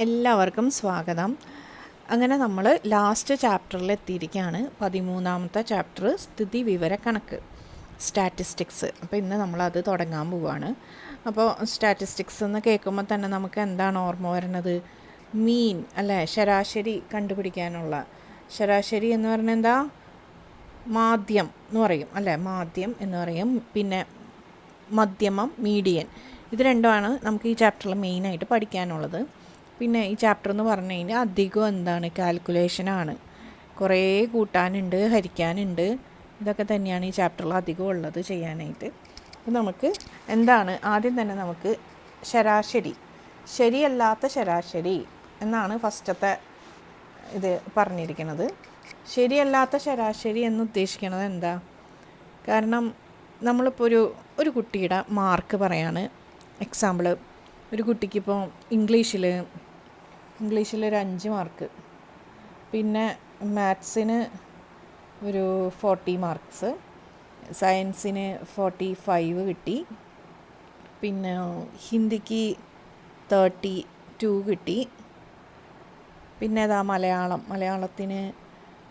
എല്ലാവർക്കും സ്വാഗതം. അങ്ങനെ നമ്മൾ ലാസ്റ്റ് ചാപ്റ്ററിൽ എത്തിയിരിക്കുകയാണ് പതിമൂന്നാമത്തെ ചാപ്റ്റർ സ്ഥിതി വിവര കണക്ക് സ്റ്റാറ്റിസ്റ്റിക്സ് അപ്പോൾ ഇന്ന് നമ്മളത് തുടങ്ങാൻ പോവുകയാണ് അപ്പോൾ സ്റ്റാറ്റിസ്റ്റിക്സ് എന്ന് കേൾക്കുമ്പോൾ തന്നെ നമുക്ക് എന്താണ് ഓർമ്മ വരുന്നത്? മീൻ അല്ലേ? ശരാശരി കണ്ടുപിടിക്കാനുള്ള. ശരാശരി എന്ന് പറഞ്ഞാൽ എന്താ? മാധ്യം എന്ന് പറയും അല്ലേ? മാധ്യം എന്ന് പറയും. പിന്നെ മധ്യമം മീഡിയൻ ഇത് രണ്ടുമാണ് നമുക്ക് ഈ ചാപ്റ്ററിൽ മെയിനായിട്ട് പഠിക്കാനുള്ളത്. പിന്നെ ഈ ചാപ്റ്റർ എന്ന് പറഞ്ഞു കഴിഞ്ഞാൽ അധികം എന്താണ് കാൽക്കുലേഷനാണ് കുറേ കൂട്ടാനുണ്ട് ഹരിക്കാനുണ്ട്. ഇതൊക്കെ തന്നെയാണ് ഈ ചാപ്റ്ററിൽ അധികം ഉള്ളത് ചെയ്യാനായിട്ട്. അപ്പോൾ നമുക്ക് എന്താണ്? ആദ്യം തന്നെ നമുക്ക് ശരാശരി. ശരിയല്ലാത്ത ശരാശരി എന്നാണ് ഫസ്റ്റത്തെ ഇത് പറഞ്ഞിരിക്കുന്നത്. ശരിയല്ലാത്ത ശരാശരി എന്ന് ഉദ്ദേശിക്കുന്നത് എന്താ? കാരണം നമ്മളിപ്പോൾ ഒരു ഒരു കുട്ടിയുടെ മാർക്ക് പറയാണ്. എക്സാമ്പിൾ ഒരു കുട്ടിക്കിപ്പോൾ ഇംഗ്ലീഷിൽ ഇംഗ്ലീഷിൽ ഒരു അഞ്ച് മാർക്ക്. പിന്നെ മാത്സിന് ഒരു ഫോർട്ടി മാർക്സ്. സയൻസിന് ഫോർട്ടി ഫൈവ് കിട്ടി. പിന്നെ ഹിന്ദിക്ക് തേർട്ടി ടു കിട്ടി. പിന്നെ ഏതാ മലയാളം. മലയാളത്തിന്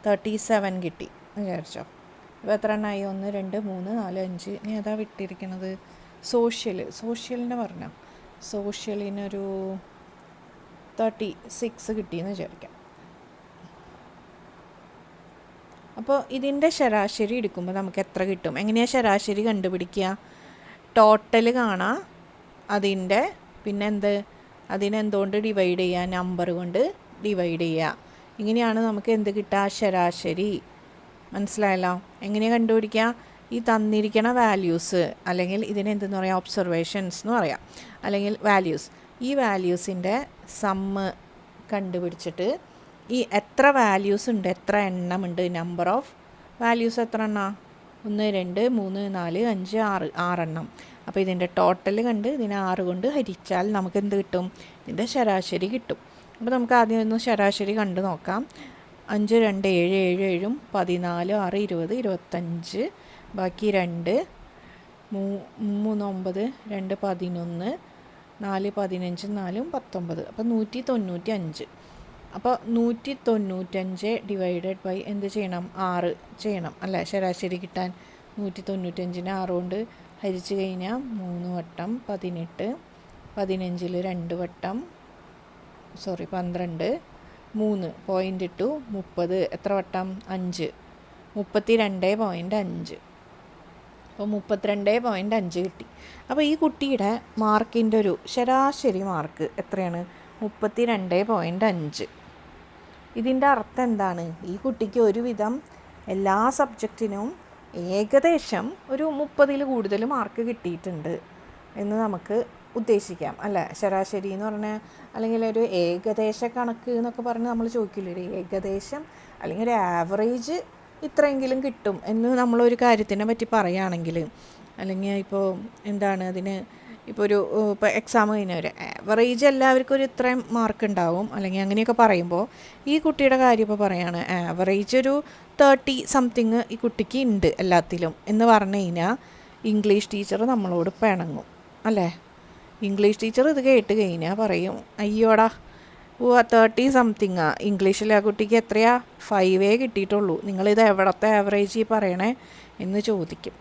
തേർട്ടി സെവൻ കിട്ടി. വിചാരിച്ചോ. ഇപ്പോൾ എത്ര എണ്ണമായി ഒന്ന് രണ്ട് മൂന്ന് നാല് അഞ്ച്. ഇനി ഏതാ വിട്ടിരിക്കുന്നത് സോഷ്യൽ സോഷ്യലിന്റെ പറഞ്ഞോ. സോഷ്യലിനൊരു തേർട്ടി സിക്സ് കിട്ടിയെന്ന് വിചാരിക്കാം. അപ്പോൾ ഇതിന്റെ ശരാശരി എടുക്കുമ്പോൾ നമുക്ക് എത്ര കിട്ടും? എങ്ങനെയാണ് ശരാശരി കണ്ടുപിടിക്കുക? ടോട്ടൽ കാണാം അതിന്റെ പിന്നെ എന്ത് അതിനെന്തുകൊണ്ട് ഡിവൈഡ് ചെയ്യുക? നമ്പർ കൊണ്ട് ഡിവൈഡ് ചെയ്യുക. ഇങ്ങനെയാണ് നമുക്ക് എന്ത് കിട്ടുക? ശരാശരി. മനസ്സിലായല്ലോ? എങ്ങനെയാണ് കണ്ടുപിടിക്കുക? ഈ തന്നിരിക്കണ വാല്യൂസ് അല്ലെങ്കിൽ ഇതിനെന്തെന്ന് പറയുക പറയാം? ഒബ്സർവേഷൻസ് എന്ന് പറയാം. അല്ലെങ്കിൽ വാല്യൂസ് ഈ വാല്യൂസിന്റെ സമ്മ് കണ്ടുപിടിച്ചിട്ട് ഈ എത്ര വാല്യൂസ് ഉണ്ട് എത്ര എണ്ണമുണ്ട് നമ്പർ ഓഫ് വാല്യൂസ് എത്ര എണ്ണ? ഒന്ന് രണ്ട് മൂന്ന് നാല് അഞ്ച് ആറ് ആറെണ്ണം. അപ്പോൾ ഇതിന്റെ ടോട്ടൽ കണ്ട് ഇതിനെ ആറ് കൊണ്ട് ഹരിച്ചാൽ നമുക്ക് എന്ത് കിട്ടും? ഇതിന്റെ ശരാശരി കിട്ടും. അപ്പോൾ നമുക്ക് ആദ്യം ഒന്ന് ശരാശരി കണ്ട് നോക്കാം. അഞ്ച് രണ്ട് ഏഴ് ഏഴ് ഏഴും പതിനാല് ആറ് ഇരുപത് ഇരുപത്തഞ്ച് ബാക്കി രണ്ട് മൂ മൂന്ന് ഒമ്പത് രണ്ട് പതിനൊന്ന് നാല് പതിനഞ്ച് നാലും പത്തൊമ്പത്. അപ്പോൾ നൂറ്റി തൊണ്ണൂറ്റി അഞ്ച് അപ്പോൾ നൂറ്റി തൊണ്ണൂറ്റഞ്ച് ഡിവൈഡഡ് ബൈ എന്ത് ചെയ്യണം? ആറ് ചെയ്യണം അല്ല? ശരാശരി കിട്ടാൻ നൂറ്റി തൊണ്ണൂറ്റഞ്ചിന് ആറ് കൊണ്ട് ഹരിച്ചു കഴിഞ്ഞാൽ മൂന്ന് വട്ടം പതിനെട്ട്. പതിനഞ്ചിൽ രണ്ട് വട്ടം സോറി പന്ത്രണ്ട്. മൂന്ന് പോയിന്റ് ടു മുപ്പത്. എത്ര വട്ടം? അഞ്ച്. മുപ്പത്തി രണ്ട് പോയിന്റ് അഞ്ച്. അപ്പോൾ മുപ്പത്തിരണ്ട് പോയിന്റ് അഞ്ച് കിട്ടി. അപ്പോൾ ഈ കുട്ടിയുടെ മാർക്കിന്റെ ഒരു ശരാശരി മാർക്ക് എത്രയാണ്? മുപ്പത്തി രണ്ട് പോയിന്റ് അഞ്ച്. ഇതിന്റെ അർത്ഥം എന്താണ്? ഈ കുട്ടിക്ക് ഒരുവിധം എല്ലാ സബ്ജക്റ്റിനും ഏകദേശം ഒരു മുപ്പതിൽ കൂടുതൽ മാർക്ക് കിട്ടിയിട്ടുണ്ട് എന്ന് നമുക്ക് ഉദ്ദേശിക്കാം. അല്ല? ശരാശരി എന്ന് പറഞ്ഞാൽ അല്ലെങ്കിൽ ഒരു ഏകദേശ കണക്ക് എന്നൊക്കെ പറഞ്ഞ് നമ്മൾ ചോദിക്കില്ലേ? ഒരു ഏകദേശം അല്ലെങ്കിൽ ഒരു ആവറേജ് ഇത്രയെങ്കിലും കിട്ടും എന്ന് നമ്മളൊരു കാര്യത്തിനെ പറ്റി പറയുകയാണെങ്കിൽ അല്ലെങ്കിൽ ഇപ്പോൾ എന്താണ് അതിന് ഇപ്പോൾ ഒരു ഇപ്പോൾ എക്സാം കഴിഞ്ഞവർ ആവറേജ് എല്ലാവർക്കും ഒരു ഇത്രയും മാർക്ക് ഉണ്ടാവും അല്ലെങ്കിൽ അങ്ങനെയൊക്കെ പറയുമ്പോൾ ഈ കുട്ടിയുടെ കാര്യം ഇപ്പോൾ പറയുകയാണ് ആവറേജ് ഒരു തേർട്ടി സംതിങ് ഈ കുട്ടിക്ക് ഉണ്ട് എല്ലാത്തിലും എന്ന് പറഞ്ഞു കഴിഞ്ഞാൽ ഇംഗ്ലീഷ് ടീച്ചർ നമ്മളോട് പിണങ്ങും അല്ലേ? ഇംഗ്ലീഷ് ടീച്ചർ ഇത് കേട്ട് കഴിഞ്ഞാൽ പറയും അയ്യോടാ ഓ തേർട്ടി സംതിങ് ആ. ഇംഗ്ലീഷിൽ ആ കുട്ടിക്ക് എത്രയാ? ഫൈവേ കിട്ടിയിട്ടുള്ളൂ. നിങ്ങളിത് എവിടത്തെ ആവറേജ് പറയണേ എന്ന് ചോദിക്കും.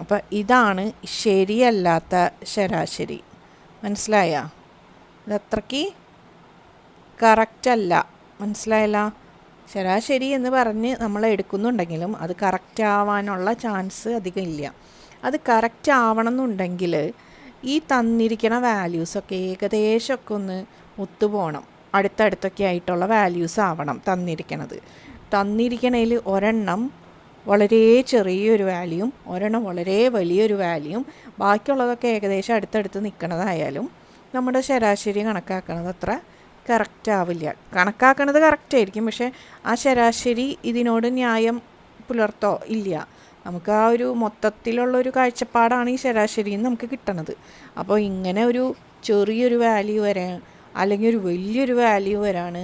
അപ്പോൾ ഇതാണ് ശരിയല്ലാത്ത ശരാശരി. മനസ്സിലായ? ഇതത്രയ്ക്ക് അല്ല. മനസ്സിലായല്ല? ശരാശരി എന്ന് പറഞ്ഞ് നമ്മൾ എടുക്കുന്നുണ്ടെങ്കിലും അത് കറക്റ്റ് ആവാനുള്ള ചാൻസ് അധികം ഇല്ല. അത് കറക്റ്റ് ആവണം എന്നുണ്ടെങ്കിൽ ഈ തന്നിരിക്കണ വാല്യൂസൊക്കെ ഏകദേശമൊക്കെ ഒന്ന് ഒത്തുപോകണം അടുത്തടുത്തൊക്കെ ആയിട്ടുള്ള വാല്യൂസ് ആവണം തന്നിരിക്കണത്. തന്നിരിക്കണതിൽ ഒരെണ്ണം വളരെ ചെറിയൊരു വാല്യൂം ഒരെണ്ണം വളരെ വലിയൊരു വാല്യൂം ബാക്കിയുള്ളതൊക്കെ ഏകദേശം അടുത്തടുത്ത് നിൽക്കണതായാലും നമ്മുടെ ശരാശരി കണക്കാക്കണത് അത്ര കറക്റ്റ് ആവില്ല. കണക്കാക്കണത് കറക്റ്റ് ആയിരിക്കും പക്ഷേ ആ ശരാശരി ഇതിനോട് ന്യായം പുലർത്തോ ഇല്ല. നമുക്ക് ആ ഒരു മൊത്തത്തിലുള്ള ഒരു കാഴ്ചപ്പാടാണ് ഈ ശരാശരിയിൽ നമുക്ക് കിട്ടണത്. അപ്പോൾ ഇങ്ങനെ ഒരു ചെറിയൊരു വാല്യൂ വരാൻ അല്ലെങ്കിൽ ഒരു വലിയൊരു വാല്യൂ വരാണ്.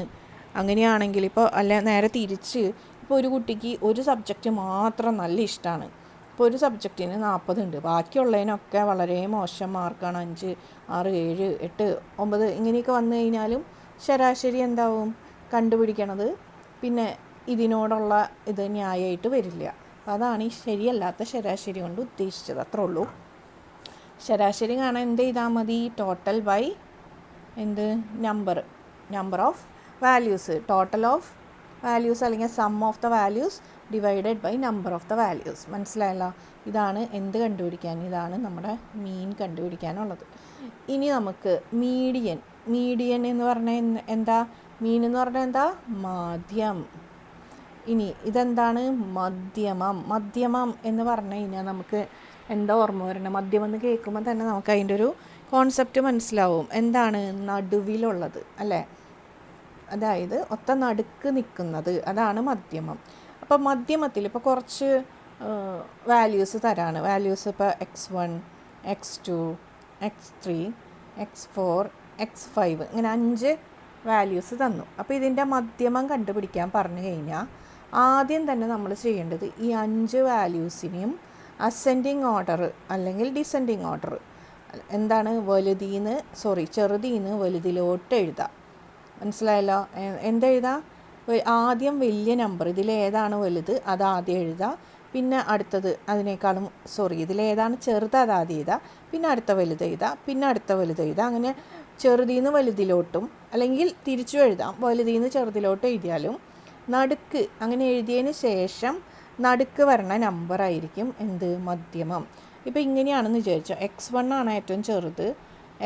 അങ്ങനെയാണെങ്കിൽ ഇപ്പോൾ അല്ല നേരെ തിരിച്ച് ഇപ്പോൾ ഒരു കുട്ടിക്ക് ഒരു സബ്ജക്റ്റ് മാത്രം നല്ല ഇഷ്ടമാണ് ഇപ്പോൾ ഒരു സബ്ജക്റ്റിന് നാൽപ്പതുണ്ട് ബാക്കിയുള്ളതിനൊക്കെ വളരെ മോശം മാർക്കാണ് അഞ്ച് ആറ് ഏഴ് എട്ട് ഒമ്പത് ഇങ്ങനെയൊക്കെ വന്നു കഴിഞ്ഞാലും ശരാശരി എന്താവും? കണ്ടുപിടിക്കണത് പിന്നെ ഇതിനോടുള്ള ഇത് ന്യായമായിട്ട് വരില്ല. അപ്പോൾ അതാണ് ഈ ശരിയല്ലാത്ത ശരാശരി കൊണ്ട് ഉദ്ദേശിച്ചത്. അത്രേ ഉള്ളൂ. ശരാശരി കാണാൻ എന്ത് ചെയ്താൽ മതി? ടോട്ടൽ ബൈ എന്ത്? Number number of values total of values അല്ലെങ്കിൽ sum of the values divided by number of the values മനസ്സിലായല്ലോ? ഇതാണ് എന്ത് കണ്ടുപിടിക്കാൻ? ഇതാണ് നമ്മുടെ മീൻ കണ്ടുപിടിക്കാനുള്ളത്. ഇനി നമുക്ക് മീഡിയൻ മീഡിയൻ എന്ന് പറഞ്ഞാൽ എന്താ? മീൻ എന്ന് പറഞ്ഞാൽ എന്താ? മാധ്യം. ഇനി ഇതെന്താണ്? മധ്യമം. മധ്യമം എന്ന് പറഞ്ഞു കഴിഞ്ഞാൽ നമുക്ക് എന്താ ഓർമ്മ വരണം? മദ്യമെന്ന് കേൾക്കുമ്പോൾ തന്നെ നമുക്ക് അതിന്റെ ഒരു കോൺസെപ്റ്റ് മനസ്സിലാവും. എന്താണ് നടുവിലുള്ളത് അല്ലേ? അതായത് ഒത്ത നടുക്ക് നിൽക്കുന്നത്. അതാണ് മധ്യമം. അപ്പോൾ മധ്യമത്തിൽ ഇപ്പോൾ കുറച്ച് വാല്യൂസ് തരാണ്. വാല്യൂസ് ഇപ്പോൾ x one x two x three x four x five ഇങ്ങനെ അഞ്ച് വാല്യൂസ് തന്നു. അപ്പോൾ ഇതിന്റെ മധ്യമം കണ്ടുപിടിക്കാൻ പറഞ്ഞു കഴിഞ്ഞാൽ ആദ്യം തന്നെ നമ്മൾ ചെയ്യേണ്ടത് ഈ അഞ്ച് വാല്യൂസിനെയും അസെൻഡിങ് ഓർഡർ അല്ലെങ്കിൽ ഡിസെൻഡിങ് ഓർഡർ എന്താണ് വലുതീന്ന് സോറി ചെറുതീന്ന് വലുതിലോട്ട് എഴുതാം. മനസ്സിലായല്ലോ? എന്തെഴുതാ? ആദ്യം വലിയ നമ്പർ ഇതിലേതാണ് വലുത്? അത് ആദ്യം എഴുതുക പിന്നെ അടുത്തത് അതിനേക്കാളും സോറി ഇതിലേതാണ് ചെറുത്? അത് ആദ്യം എഴുതുക പിന്നെ അടുത്ത വലുത് എഴുതുക പിന്നെ അടുത്ത വലുത് എഴുതുക അങ്ങനെ ചെറുതീന്ന് വലുതിലോട്ടും അല്ലെങ്കിൽ തിരിച്ചു എഴുതാം. വലുതീന്ന് ചെറുതിലോട്ട് എഴുതിയാലും നടുക്ക് അങ്ങനെ എഴുതിയതിന് ശേഷം നടുക്ക് വരണ നമ്പറായിരിക്കും എന്ത്? മധ്യമം. ഇപ്പോൾ ഇങ്ങനെയാണെന്ന് വിചാരിച്ചോ. എക്സ് വൺ ആണ് ഏറ്റവും ചെറുത്.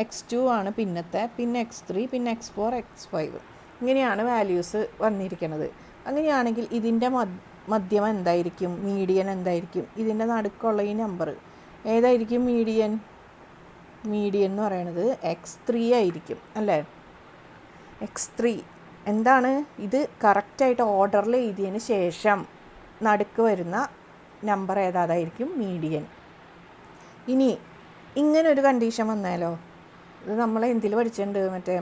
എക്സ് ടു ആണ് പിന്നത്തെ. പിന്നെ എക്സ് ത്രീ പിന്നെ എക്സ് ഫോർ എക്സ് ഫൈവ് ഇങ്ങനെയാണ് വാല്യൂസ് വന്നിരിക്കുന്നത് അങ്ങനെയാണെങ്കിൽ ഇതിന്റെ മദ് മധ്യമം എന്തായിരിക്കും? മീഡിയൻ എന്തായിരിക്കും? ഇതിന്റെ നടുക്കുള്ള ഈ നമ്പർ ഏതായിരിക്കും മീഡിയൻ മീഡിയൻ എന്ന് പറയുന്നത് എക്സ് ത്രീ ആയിരിക്കും അല്ലേ? എക്സ് ത്രീ എന്താണ്? ഇത് കറക്റ്റായിട്ട് ഓർഡറിൽ എഴുതിയതിന് ശേഷം നടുക്ക് വരുന്ന നമ്പർ ഏതാതായിരിക്കും മീഡിയൻ ഇനി ഇങ്ങനെ ഒരു കണ്ടീഷൻ വന്നാലോ? ഇത് നമ്മൾ എന്തിൽ പഠിച്ചിട്ടുണ്ട്? മറ്റേ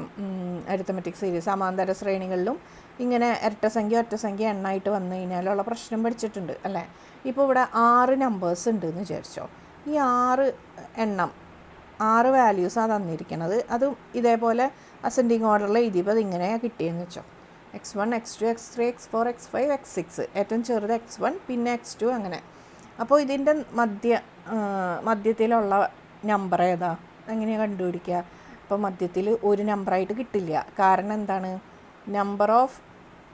അരിത്തമെറ്റിക് സീരീസ് സമാന്തര ശ്രേണികളിലും ഇങ്ങനെ ഇരട്ടസംഖ്യ ഒറ്റസംഖ്യ എണ്ണായിട്ട് വന്നു കഴിഞ്ഞാലുള്ള പ്രശ്നം പഠിച്ചിട്ടുണ്ട് അല്ലേ? ഇപ്പോൾ ഇവിടെ ആറ് നമ്പേഴ്സ് ഉണ്ട് എന്ന് വിചാരിച്ചോ? ഈ ആറ് എണ്ണം ആറ് വാല്യൂസാണ് തന്നിരിക്കുന്നത് അതും ഇതേപോലെ അസെൻഡിങ് ഓർഡറിൽ എഴുതിയപ്പോൾ അതിങ്ങനെ കിട്ടിയെന്ന് വെച്ചോ? X one x two x three x four x five x six ഏറ്റവും ചെറുത് എക്സ് വൺ പിന്നെ എക്സ് ടു അങ്ങനെ. അപ്പോൾ ഇതിന്റെ മധ്യ മധ്യത്തിലുള്ള നമ്പർ ഏതാ? എങ്ങനെയാണ് കണ്ടുപിടിക്കുക? അപ്പോൾ മധ്യത്തിൽ ഒരു നമ്പറായിട്ട് കിട്ടില്ല. കാരണം എന്താണ്? നമ്പർ ഓഫ്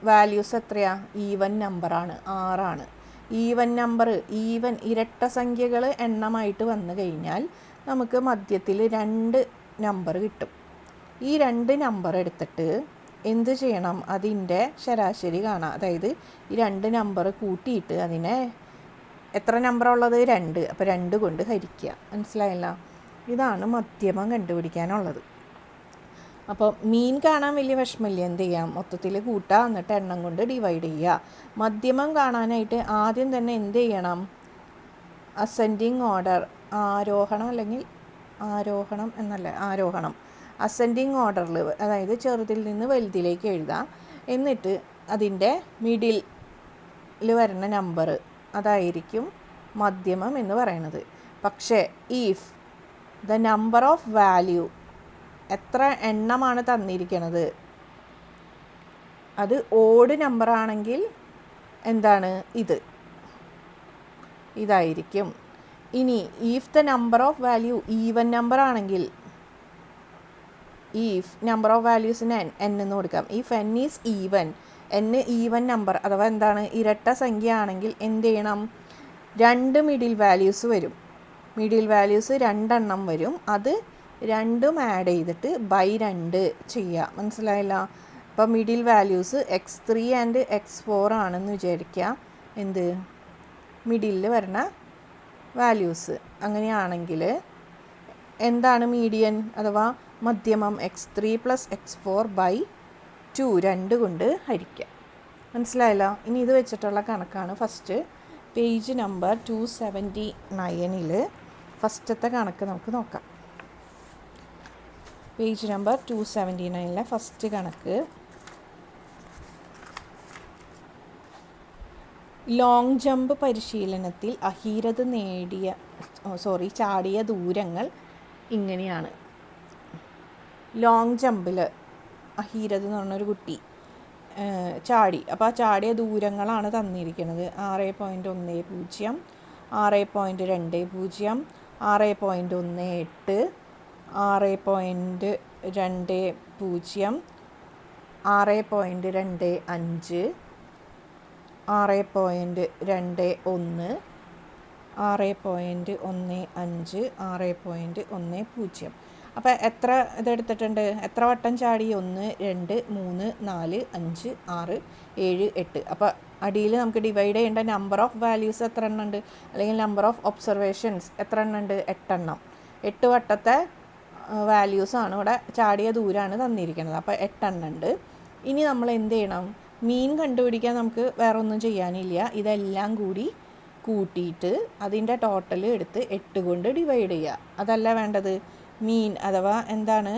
വാല്യൂസ് എത്രയാ? ഈവൻ നമ്പറാണ് ആറാണ് ഈവൻ നമ്പർ ഈവൻ ഇരട്ട സംഖ്യകൾ എണ്ണമായിട്ട് വന്നു കഴിഞ്ഞാൽ നമുക്ക് മധ്യത്തിൽ രണ്ട് നമ്പർ കിട്ടും. ഈ രണ്ട് നമ്പർ എടുത്തിട്ട് എന്ത് ചെയ്യണം? അതിന്റെ ശരാശരി കാണാം. അതായത് ഈ രണ്ട് നമ്പർ കൂട്ടിയിട്ട് അതിനെ എത്ര നമ്പർ ഉള്ളത് രണ്ട്. അപ്പോൾ രണ്ട് കൊണ്ട് ഹരിക്കുക. മനസ്സിലായില്ല? ഇതാണ് മധ്യമം കണ്ടുപിടിക്കാനുള്ളത്. അപ്പോൾ മീൻ കാണാൻ വലിയ വിഷമമില്ല? എന്ത് ചെയ്യാം? മൊത്തത്തിൽ കൂട്ടുക എന്നിട്ട് എണ്ണം കൊണ്ട് ഡിവൈഡ് ചെയ്യുക. മധ്യമം കാണാനായിട്ട് ആദ്യം തന്നെ എന്ത് ചെയ്യണം? അസെൻഡിങ് ഓർഡർ ആരോഹണം അല്ലെങ്കിൽ ആരോഹണം എന്നല്ല? ആരോഹണം. അസെൻഡിങ് ഓർഡറിൽ അതായത് ചെറുതിൽ നിന്ന് വലുതിലേക്ക് എഴുതാം. എന്നിട്ട് അതിന്റെ മിഡിൽ വരുന്ന നമ്പർ അതായിരിക്കും മധ്യമം എന്ന് പറയുന്നത്. പക്ഷേ if the number of value എത്ര എണ്ണമാണ് തന്നിരിക്കുന്നത് അത് ഓട് നമ്പർ ആണെങ്കിൽ എന്താണ് ഇത്? ഇതായിരിക്കും. ഇനി if the number of value even number ആണെങ്കിൽ ഈഫ് നമ്പർ ഓഫ് വാല്യൂസിന് എൻ എന്ന് കൊടുക്കാം. If N is even N even number അഥവാ എന്താണ് ഇരട്ട സംഖ്യ ആണെങ്കിൽ എന്ത് ചെയ്യണം? രണ്ട് മിഡിൽ വാല്യൂസ് വരും. മിഡിൽ വാല്യൂസ് രണ്ടെണ്ണം വരും. അത് രണ്ടും ആഡ് ചെയ്തിട്ട് ബൈ രണ്ട് ചെയ്യുക മനസ്സിലായില്ല? അപ്പോൾ middle values x three and x four ആണെന്ന് വിചാരിക്കുക എന്ത്? മിഡിലിൽ വരണ വാല്യൂസ് അങ്ങനെയാണെങ്കിൽ എന്താണ് മീഡിയൻ അഥവാ മധ്യമം x three plus x four by two രണ്ട് കൊണ്ട് ഹരിക്കുക മനസ്സിലായല്ലോ? ഇനി ഇത് വെച്ചിട്ടുള്ള കണക്കാണ് first page number two seventy നയനിൽ ഫസ്റ്റത്തെ കണക്ക് നമുക്ക് നോക്കാം. പേജ് നമ്പർ ടു സെവന്റി നയനിലെ ഫസ്റ്റ് കണക്ക്. ലോങ് ജമ്പ് പരിശീലനത്തിൽ അഹീരത് നേടിയ സോറി ചാടിയ ദൂരങ്ങൾ ഇങ്ങനെയാണ്. ലോങ് ജമ്പിൽ അഹീരത് എന്ന് പറഞ്ഞൊരു കുട്ടി ചാടി. അപ്പോൾ ആ ചാടിയ ദൂരങ്ങളാണ് തന്നിരിക്കുന്നത് ആറ് പോയിന്റ് ഒന്ന് പൂജ്യം ആറ് പോയിന്റ് രണ്ട് പൂജ്യം ആറ് പോയിന്റ് ഒന്ന് എട്ട് ആറ് പോയിന്റ് രണ്ട് പൂജ്യം ആറ് പോയിന്റ് രണ്ട് അഞ്ച് ആറ് പോയിന്റ് രണ്ട് ഒന്ന് ആറ് പോയിന്റ് ഒന്ന് അഞ്ച് ആറ് പോയിന്റ് ഒന്ന് പൂജ്യം. അപ്പോൾ എത്ര ഇതെടുത്തിട്ടുണ്ട് എത്ര വട്ടം ചാടി? ഒന്ന് രണ്ട് മൂന്ന് നാല് അഞ്ച് ആറ് ഏഴ് എട്ട്. അപ്പോൾ അടിയിൽ നമുക്ക് ഡിവൈഡ് ചെയ്യേണ്ട നമ്പർ ഓഫ് വാല്യൂസ് എത്ര എണ്ണം ഉണ്ട്? അല്ലെങ്കിൽ നമ്പർ ഓഫ് ഒബ്സർവേഷൻസ് എത്ര എണ്ണം ഉണ്ട്? എട്ടെണ്ണം. എട്ട് വട്ടത്തെ വാല്യൂസാണ് ഇവിടെ ചാടിയ ദൂരമാണ് തന്നിരിക്കുന്നത്. അപ്പോൾ എട്ടെണ്ണം ഉണ്ട്. ഇനി നമ്മൾ എന്ത് ചെയ്യണം? മീൻ കണ്ടുപിടിക്കാൻ നമുക്ക് വേറെ ഒന്നും ചെയ്യാനില്ല. ഇതെല്ലാം കൂടി കൂട്ടിയിട്ട് അതിന്റെ ടോട്ടൽ എടുത്ത് എട്ട് കൊണ്ട് ഡിവൈഡ് ചെയ്യുക. അതല്ല വേണ്ടത്? മീൻ അഥവാ എന്താണ്?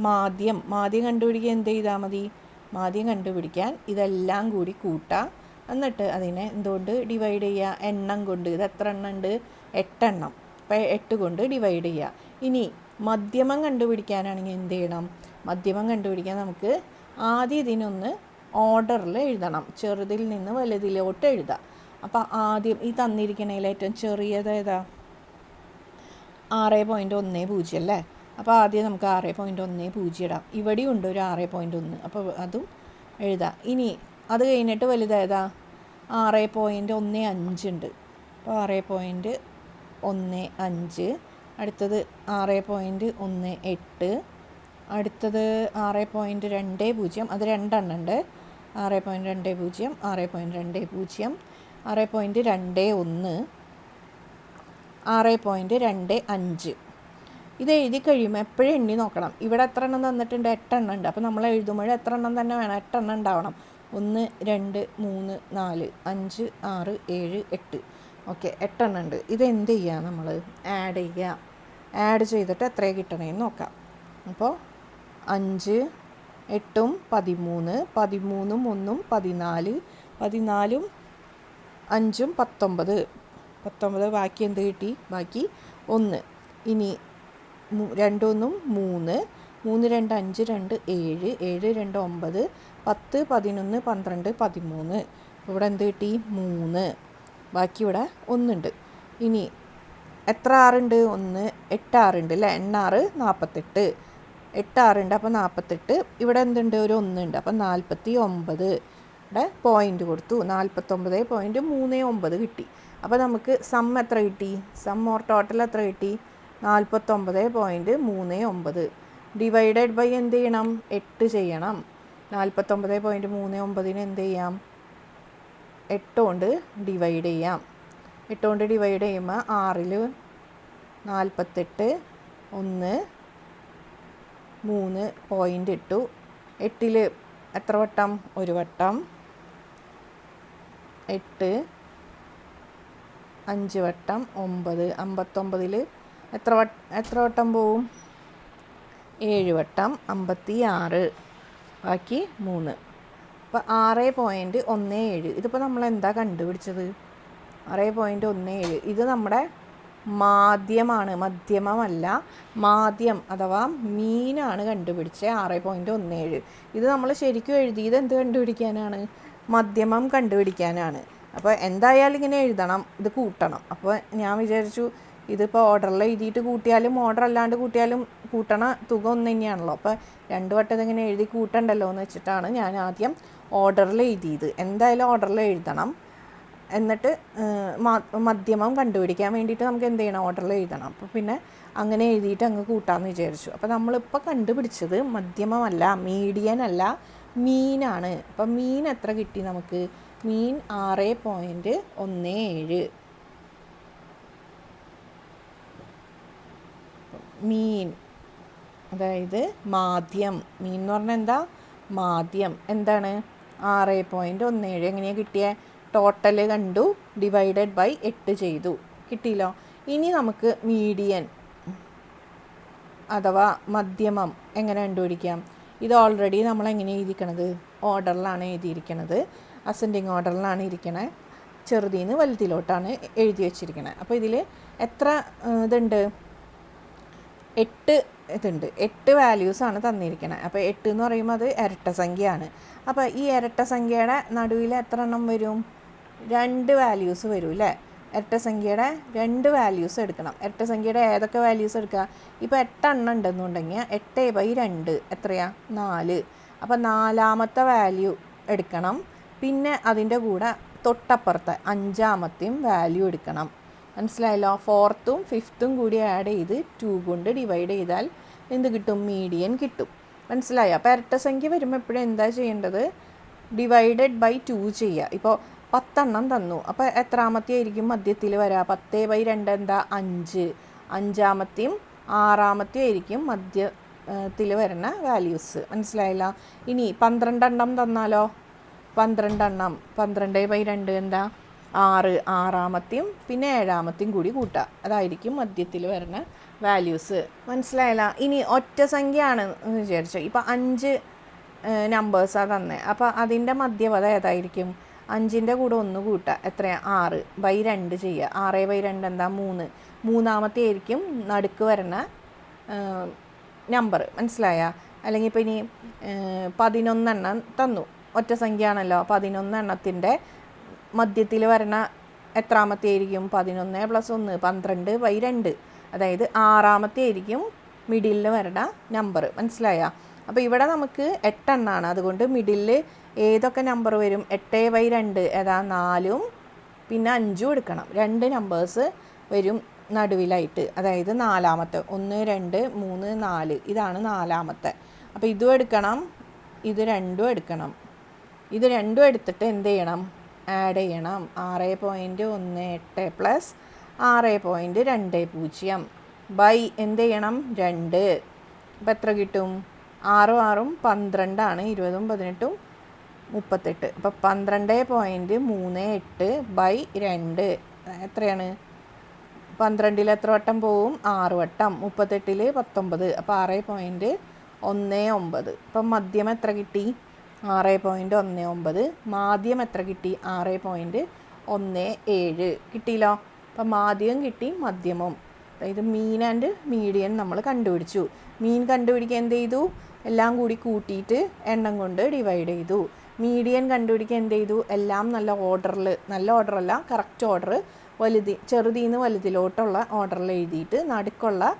മാദ്യം. മാദ്യം കണ്ടുപിടിക്കുക എന്ത് ചെയ്താൽ മതി? മാദ്യം കണ്ടുപിടിക്കാൻ ഇതെല്ലാം കൂടി കൂട്ടാം. എന്നിട്ട് അതിനെ എന്തുകൊണ്ട് ഡിവൈഡ് ചെയ്യുക എണ്ണം കൊണ്ട്. ഇത് എത്ര എണ്ണം ഉണ്ട്? എട്ടെണ്ണം. അപ്പം എട്ട് കൊണ്ട് ഡിവൈഡ് ചെയ്യുക ഇനി മധ്യമം കണ്ടുപിടിക്കാനാണെങ്കിൽ എന്ത് ചെയ്യണം? മധ്യമം കണ്ടുപിടിക്കാൻ നമുക്ക് ആദ്യം ഇതിനൊന്ന് ഓർഡറിൽ എഴുതണം. ചെറുതിൽ നിന്ന് വലുതിലോട്ട് എഴുതാം. അപ്പോൾ ആദ്യം ഈ തന്നിരിക്കണതിൽ ഏറ്റവും ചെറിയത് ഏതാ? ആറ് പോയിന്റ് ഒന്ന് പൂജ്യം അല്ലേ അപ്പോൾ ആദ്യം നമുക്ക് ആറ് പോയിന്റ് ഒന്ന് പൂജ്യം ഇടാം ഇവിടെയും ഉണ്ട് ഒരു ആറ് പോയിന്റ് ഒന്ന് അപ്പോൾ അതും എഴുതാം ഇനി അത് കഴിഞ്ഞിട്ട് വലുതായതാ ആറ് പോയിന്റ് ഒന്ന് അഞ്ച് ഉണ്ട് അപ്പോൾ ആറ് പോയിന്റ് ഒന്ന് അഞ്ച് അടുത്തത് ആറ് പോയിന്റ് ഒന്ന് എട്ട് അടുത്തത് ആറ് പോയിന്റ് രണ്ട് പൂജ്യം അത് രണ്ടെണ്ണം ഉണ്ട് ആറ് പോയിന്റ് രണ്ട് പൂജ്യം ആറ് പോയിന്റ് രണ്ട് പൂജ്യം ആറ് പോയിന്റ് രണ്ട് ഒന്ന് ആറ് പോയിന്റ് രണ്ട് അഞ്ച്. ഇത് എഴുതി കഴിയുമ്പോൾ എപ്പോഴും എണ്ണി നോക്കണം. ഇവിടെ എത്ര എണ്ണം തന്നിട്ടുണ്ട്? എട്ടെണ്ണം ഉണ്ട്. അപ്പോൾ നമ്മൾ എഴുതുമ്പോൾ എത്ര എണ്ണം തന്നെ വേണം? എട്ടെണ്ണം ഉണ്ടാവണം. ഒന്ന് രണ്ട് മൂന്ന് നാല് അഞ്ച് ആറ് ഏഴ് എട്ട്. ഓക്കെ എട്ടെണ്ണം ഉണ്ട്. ഇത് എന്ത് ചെയ്യുക നമ്മൾ ആഡ് ചെയ്യുക ആഡ് ചെയ്തിട്ട് എത്ര കിട്ടണേന്ന് നോക്കാം. അപ്പോൾ അഞ്ച് എട്ടും പതിമൂന്ന് പതിമൂന്നും ഒന്നും പതിനാല് പതിനാലും അഞ്ചും പത്തൊമ്പത്. പത്തൊമ്പത് ബാക്കി എന്ത് കിട്ടി? ബാക്കി ഒന്ന്. ഇനി രണ്ടൊന്നും മൂന്ന്. മൂന്ന് രണ്ട് അഞ്ച് രണ്ട് ഏഴ്. ഏഴ് രണ്ട് ഒമ്പത്. പത്ത് പതിനൊന്ന് പന്ത്രണ്ട് പതിമൂന്ന്. ഇവിടെ എന്ത് കിട്ടി? മൂന്ന്. ബാക്കി ഇവിടെ ഒന്നുണ്ട്. ഇനി എത്ര ആറുണ്ട്? ഒന്ന്. എട്ട് ആറുണ്ട് അല്ലേ? എണ്ണാറ് നാൽപ്പത്തെട്ട് എട്ട് ആറുണ്ട് അപ്പോൾ നാൽപ്പത്തെട്ട് ഇവിടെ എന്തുണ്ട്? ഒരു ഒന്നുണ്ട് അപ്പം നാൽപ്പത്തി ഒമ്പത്. ഇവിടെ പോയിന്റ് കൊടുത്തു. നാൽപ്പത്തൊമ്പത് പോയിന്റ് മൂന്ന് ഒമ്പത് കിട്ടി. അപ്പോൾ നമുക്ക് സം എത്ര കിട്ടി? സം ഓർ ടോട്ടൽ എത്ര കിട്ടി? നാൽപ്പത്തൊമ്പത് പോയിന്റ് മൂന്ന് ഒമ്പത്. ഡിവൈഡഡ് ബൈ എന്ത് ചെയ്യണം? എട്ട് ചെയ്യണം. നാൽപ്പത്തൊമ്പത് പോയിന്റ് മൂന്ന് ഒമ്പതിന് എന്ത് ചെയ്യാം? എട്ട് കൊണ്ട് ഡിവൈഡ് ചെയ്യാം. എട്ട് കൊണ്ട് ഡിവൈഡ് ചെയ്യുമ്പോൾ ആറിൽ നാൽപ്പത്തെട്ട് ഒന്ന് മൂന്ന് പോയിന്റ് ഇട്ടു. എട്ടിൽ എത്ര വട്ടം? ഒരു വട്ടം. എട്ട് അഞ്ച് വട്ടം ഒമ്പത് അമ്പത്തൊമ്പതിൽ എത്ര വട്ട എത്ര വട്ടം പോവും? ഏഴ് വട്ടം അമ്പത്തി ആറ് ബാക്കി മൂന്ന്. അപ്പോൾ ആറ് പോയിന്റ് ഒന്ന് ഏഴ്. ഇതിപ്പോൾ നമ്മൾ എന്താ കണ്ടുപിടിച്ചത്? ആറ് പോയിന്റ് ഒന്ന് ഏഴ്. ഇത് നമ്മുടെ മാധ്യമാണ് മധ്യമമല്ല മാധ്യം അഥവാ മീനാണ് കണ്ടുപിടിച്ചത് ആറ് പോയിന്റ് ഒന്ന് ഏഴ്. ഇത് നമ്മൾ ശരിക്കും എഴുതിയത് എന്ത് കണ്ടുപിടിക്കാനാണ്? മധ്യമം കണ്ടുപിടിക്കാനാണ്. അപ്പോൾ എന്തായാലും ഇങ്ങനെ എഴുതണം ഇത് കൂട്ടണം. അപ്പോൾ ഞാൻ വിചാരിച്ചു ഇതിപ്പോൾ ഓർഡറിൽ എഴുതിയിട്ട് കൂട്ടിയാലും ഓർഡർ അല്ലാണ്ട് കൂട്ടിയാലും കൂട്ടണ തുക ഒന്ന് തന്നെയാണല്ലോ. അപ്പോൾ രണ്ട് വട്ടം ഇതിങ്ങനെ എഴുതി കൂട്ടണ്ടല്ലോ എന്ന് വെച്ചിട്ടാണ് ഞാൻ ആദ്യം ഓർഡറിൽ എഴുതിയത്. എന്തായാലും ഓർഡറിൽ എഴുതണം. എന്നിട്ട് മധ്യമം കണ്ടുപിടിക്കാൻ വേണ്ടിയിട്ട് നമുക്ക് എന്ത് ചെയ്യണം? ഓർഡറിൽ എഴുതണം. അപ്പോൾ പിന്നെ അങ്ങനെ എഴുതിയിട്ട് അങ്ങ് കൂട്ടാമെന്ന് വിചാരിച്ചു. അപ്പോൾ നമ്മളിപ്പോൾ കണ്ടുപിടിച്ചത് മധ്യമമല്ല മീഡിയൻ അല്ല മീനാണ് അപ്പോൾ മീൻ എത്ര കിട്ടി നമുക്ക്? മീൻ ആറ് പോയിന്റ് ഒന്ന് ഏഴ്. മീൻ അതായത് മാധ്യം മീൻ എന്ന് പറഞ്ഞാൽ എന്താ? മാധ്യം എന്താണ്? ആറ് പോയിന്റ് ഒന്ന് ഏഴ്. എങ്ങനെയാണ് കിട്ടിയ? ടോട്ടൽ കണ്ടു ഡിവൈഡഡ് ബൈ എട്ട് ചെയ്തു. കിട്ടിയല്ലോ? ഇനി നമുക്ക് മീഡിയൻ അഥവാ മധ്യമം എങ്ങനെ കണ്ടുപിടിക്കാം? ഇത് ഓൾറെഡി നമ്മൾ എങ്ങനെ എഴുതിക്കണത് ഓർഡറിലാണ് എഴുതിയിരിക്കണത്. അസെൻഡിങ് ഓർഡറിലാണ് ഇരിക്കണേ. ചെറുതിൽ നിന്ന് വലുതിലോട്ടാണ് എഴുതി വെച്ചിരിക്കുന്നത് അപ്പോൾ ഇതിൽ എത്ര ഇതുണ്ട്? എട്ട് ഇതുണ്ട്. എട്ട് വാല്യൂസാണ് തന്നിരിക്കുന്നത് അപ്പോൾ എട്ട് എന്ന് പറയുമ്പോൾ അത് ഇരട്ട സംഖ്യയാണ്. അപ്പോൾ ഈ ഇരട്ട സംഖ്യയുടെ നടുവിൽ എത്ര എണ്ണം വരും? രണ്ട് വാല്യൂസ് വരും അല്ലേ ഇരട്ട സംഖ്യയുടെ രണ്ട് വാല്യൂസ് എടുക്കണം. ഇരട്ട സംഖ്യയുടെ ഏതൊക്കെ വാല്യൂസ് എടുക്കുക ഇപ്പോൾ എട്ടെണ്ണം ഉണ്ടെന്നുണ്ടെങ്കിൽ എട്ട് ബൈ രണ്ട് എത്രയാ? നാല്. അപ്പോൾ നാലാമത്തെ വാല്യൂ എടുക്കണം. പിന്നെ അതിന്റെ കൂടെ തൊട്ടപ്പുറത്തെ അഞ്ചാമത്തെയും വാല്യൂ എടുക്കണം. മനസ്സിലായല്ലോ? ഫോർത്തും ഫിഫ്ത്തും കൂടി ആഡ് ചെയ്ത് ടു കൊണ്ട് ഡിവൈഡ് ചെയ്താൽ എന്ത് കിട്ടും? മീഡിയൻ കിട്ടും. മനസ്സിലായോ? അപ്പോൾ ഇരട്ട സംഖ്യ വരുമ്പോൾ എപ്പോഴും എന്താ ചെയ്യേണ്ടത്? ഡിവൈഡഡ് ബൈ ടു ചെയ്യുക. ഇപ്പോൾ പത്തെണ്ണം തന്നു. അപ്പോൾ എത്രാമത്തെ ആയിരിക്കും മധ്യത്തിൽ വരാ? പത്ത് ബൈ രണ്ട് എന്താ? അഞ്ച്. അഞ്ചാമത്തെയും ആറാമത്തെയും ആയിരിക്കും മധ്യത്തിൽ വരുന്ന വാല്യൂസ് മനസ്സിലായില്ല? ഇനി പന്ത്രണ്ടെണ്ണം തന്നാലോ? പന്ത്രണ്ടെണ്ണം. പന്ത്രണ്ട് ബൈ രണ്ട് എന്താ? ആറ്. ആറാമത്തെയും പിന്നെ ഏഴാമത്തെയും കൂടി കൂട്ടുക. അതായിരിക്കും മധ്യത്തിൽ വരുന്ന വാല്യൂസ് മനസ്സിലായില്ല? ഇനി ഒറ്റ സംഖ്യയാണ് എന്ന് വിചാരിച്ചു. ഇപ്പം അഞ്ച് നമ്പേഴ്സാണ് തന്നെ. അപ്പോൾ അതിന്റെ മധ്യപദം ഏതായിരിക്കും? അഞ്ചിന്റെ കൂടെ ഒന്ന് കൂട്ടുക. എത്രയാണ് ആറ് ബൈ രണ്ട് ചെയ്യുക. ആറ് ബൈ രണ്ട് എന്താ? മൂന്ന്. മൂന്നാമത്തെ ആയിരിക്കും നടുക്ക് വരുന്ന നമ്പർ മനസ്സിലായ? അല്ലെങ്കിൽ ഇപ്പോൾ ഇനി പതിനൊന്നെണ്ണം തന്നു. ഒറ്റ സംഖ്യയാണല്ലോ. പതിനൊന്ന് എണ്ണത്തിന്റെ മധ്യത്തിൽ വരണ എത്രാമത്തെ ആയിരിക്കും? പതിനൊന്ന് പ്ലസ് ഒന്ന് പന്ത്രണ്ട് ബൈ രണ്ട്. അതായത് ആറാമത്തെ ആയിരിക്കും മിഡിലിൽ വരണ നമ്പർ മനസ്സിലായ? അപ്പോൾ ഇവിടെ നമുക്ക് എട്ടെണ്ണാണ്. അതുകൊണ്ട് മിഡിലിൽ ഏതൊക്കെ നമ്പർ വരും? എട്ട് ബൈ രണ്ട്. ഏതാ? നാലും. പിന്നെ അഞ്ചും എടുക്കണം. രണ്ട് നമ്പേഴ്സ് വരും നടുവിലായിട്ട്. അതായത് നാലാമത്തെ. ഒന്ന് രണ്ട് മൂന്ന് നാല്. ഇതാണ് നാലാമത്തെ. അപ്പോൾ ഇതും എടുക്കണം. ഇത് രണ്ടും എടുക്കണം. ഇത് രണ്ടും എടുത്തിട്ട് എന്ത് ചെയ്യണം? ആഡ് ചെയ്യണം. ആറ് പോയിന്റ് ഒന്ന് എട്ട് പ്ലസ് ആറ് പോയിന്റ് രണ്ട് പൂജ്യം. ബൈ എന്ത് ചെയ്യണം? രണ്ട്. അപ്പം എത്ര കിട്ടും? ആറും ആറും പന്ത്രണ്ടാണ്. ഇരുപതും പതിനെട്ടും മുപ്പത്തെട്ട്. അപ്പം പന്ത്രണ്ട് പോയിന്റ് മൂന്ന് എട്ട് ബൈ രണ്ട്. എത്രയാണ്? പന്ത്രണ്ടിൽ എത്ര വട്ടം പോവും? ആറ് വട്ടം. മുപ്പത്തെട്ടിൽ പത്തൊമ്പത്. അപ്പോൾ ആറ് പോയിന്റ് ഒന്ന് ഒമ്പത്. അപ്പം മദ്യം എത്ര കിട്ടി? ആറ് പോയിന്റ് ഒന്ന് ഒമ്പത്. മാധ്യം എത്ര കിട്ടി? ആറ് പോയിന്റ് ഒന്ന് ഏഴ്. കിട്ടിയില്ലോ? അപ്പം മാധ്യം കിട്ടി മധ്യമം. അതായത് മീൻ ആൻഡ് മീഡിയൻ നമ്മൾ കണ്ടുപിടിച്ചു. മീൻ കണ്ടുപിടിക്കാൻ എന്ത് ചെയ്തു? എല്ലാം കൂടി കൂട്ടിയിട്ട് എണ്ണം കൊണ്ട് ഡിവൈഡ് ചെയ്തു. മീഡിയൻ കണ്ടുപിടിക്കാൻ എന്ത് ചെയ്തു? എല്ലാം നല്ല ഓർഡറിൽ നല്ല ഓർഡറല്ല കറക്റ്റ് ഓർഡർ വലുതി ചെറുതിന്ന് വലുതിലോട്ടുള്ള ഓർഡറിൽ എഴുതിയിട്ട് നടുക്കുള്ള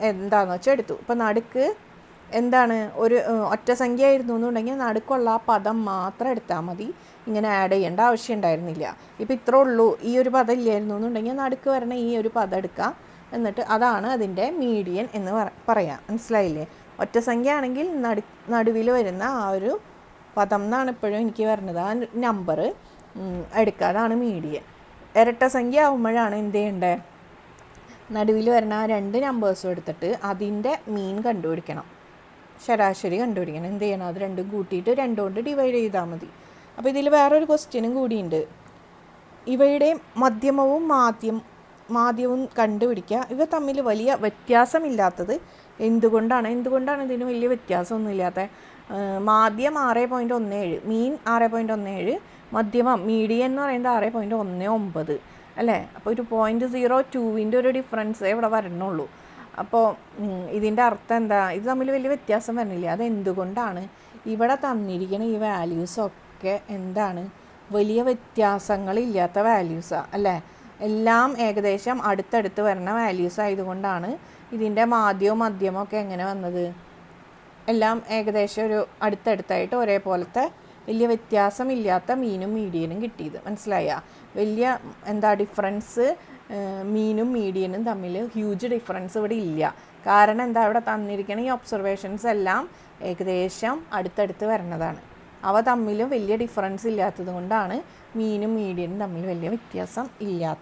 എന്താണെന്ന് വെച്ചാൽ എടുത്തു. ഇപ്പം നടുക്ക് എന്താണ് ഒരു ഒറ്റ സംഖ്യ ആയിരുന്നു എന്നുണ്ടെങ്കിൽ നടുക്കുള്ള ആ പദം മാത്രം എടുത്താൽ മതി. ഇങ്ങനെ ആഡ് ചെയ്യേണ്ട ആവശ്യം ഉണ്ടായിരുന്നില്ല. ഇപ്പം ഇത്രേ ഉള്ളൂ. ഈ ഒരു പദം ഇല്ലായിരുന്നു എന്നുണ്ടെങ്കിൽ നടുക്ക് വരണ ഈ ഒരു പദം എടുക്കാം എന്നിട്ട് അതാണ് അതിന്റെ മീഡിയൻ എന്ന് പറയാം. മനസ്സിലായില്ലേ? ഒറ്റ സംഖ്യ ആണെങ്കിൽ നടു നടുവിൽ വരുന്ന ആ ഒരു പദം എന്നാണ് ഇപ്പോഴും എനിക്ക് വരുന്നത് ആ നമ്പർ എടുക്കുക. അതാണ് മീഡിയൻ ഇരട്ട സംഖ്യ ആകുമ്പോഴാണ് എന്ത് ചെയ്യേണ്ടത് നടുവിൽ വരുന്ന ആ രണ്ട് നമ്പേഴ്സും എടുത്തിട്ട് അതിന്റെ മീൻ കണ്ടുപിടിക്കണം. ശരാശരി കണ്ടുപിടിക്കണം. എന്ത് ചെയ്യണം? അത് രണ്ടും കൂട്ടിയിട്ട് രണ്ടുകൊണ്ട് ഡിവൈഡ് ചെയ്താൽ മതി. അപ്പോൾ ഇതിൽ വേറൊരു ക്വസ്റ്റ്യനും കൂടിയുണ്ട്. ഇവയുടെ മധ്യമവും മാധ്യം മാധ്യവും കണ്ടുപിടിക്കുക ഇവ തമ്മിൽ വലിയ വ്യത്യാസമില്ലാത്തത് എന്തുകൊണ്ടാണ്? എന്തുകൊണ്ടാണ് ഇതിന് വലിയ വ്യത്യാസമൊന്നുമില്ലാത്ത? മാധ്യം ആറ് പോയിന്റ് ഒന്ന് ഏഴ് മീൻ ആറ് പോയിന്റ് ഒന്ന് ഏഴ് മധ്യമം മീഡിയം എന്ന് പറയുന്നത് ആറ് പോയിന്റ് ഒന്ന് ഒമ്പത് അല്ലേ? അപ്പോൾ ഒരു പോയിന്റ് സീറോ ടുവിന്റെ ഒരു ഡിഫറൻസേ ഇവിടെ വരണുള്ളൂ. അപ്പോൾ ഇതിന്റെ അർത്ഥം എന്താ? ഇത് തമ്മിൽ വലിയ വ്യത്യാസം വരുന്നില്ല. അതെന്തുകൊണ്ടാണ് ഇവിടെ തന്നിരിക്കുന്ന ഈ വാല്യൂസൊക്കെ എന്താണ്? വലിയ വ്യത്യാസങ്ങളില്ലാത്ത വാല്യൂസാണ് അല്ലേ? എല്ലാം ഏകദേശം അടുത്തടുത്ത് വരുന്ന വാല്യൂസ് ആയതുകൊണ്ടാണ് ഇതിന്റെ മാധ്യമവും മധ്യമൊക്കെ എങ്ങനെ വന്നത്? എല്ലാം ഏകദേശം ഒരു അടുത്തടുത്തായിട്ട് ഒരേപോലത്തെ വലിയ വ്യത്യാസമില്ലാത്ത മീനും മീഡിയനും കിട്ടിയത്. മനസ്സിലായ? വലിയ എന്താ ഡിഫറൻസ് മീനും മീഡിയനും തമ്മിൽ ഹ്യൂജ് ഡിഫറൻസ് ഇവിടെ ഇല്ല. കാരണം എന്താ ഇവിടെ തന്നിരിക്കുന്ന ഈ ഒബ്സർവേഷൻസ് എല്ലാം ഏകദേശം അടുത്തടുത്ത് വരുന്നതാണ്. അവ തമ്മിലും വലിയ ഡിഫറൻസ് ഇല്ലാത്തത് കൊണ്ടാണ് മീനും മീഡിയനും തമ്മിൽ വലിയ വ്യത്യാസം ഇല്ലാത്തത്.